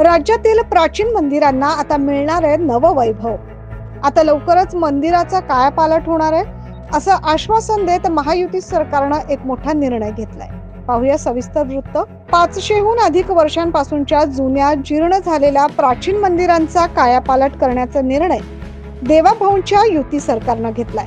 राज्यातील प्राचीन मंदिरांना आता मिळणार आहे नववैभव. आता लवकरच मंदिराचा कायापालट होणार आहे असं आश्वासन देत महायुती सरकारनं एक मोठा निर्णय घेतलाय. पाहूया सविस्तर वृत्त. पाचशेहून अधिक वर्षांपासूनच्या जुन्या जीर्ण झालेल्या प्राचीन मंदिरांचा कायापालट करण्याचा निर्णय देवाभाऊंच्या युती सरकारनं घेतलाय.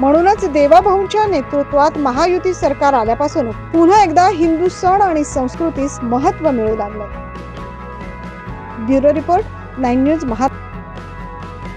म्हणूनच देवाभाऊंच्या नेतृत्वात महायुती सरकार आल्यापासून पुन्हा एकदा हिंदू सण आणि संस्कृतीस महत्त्व मिळू लागलं bureau report nine news Maha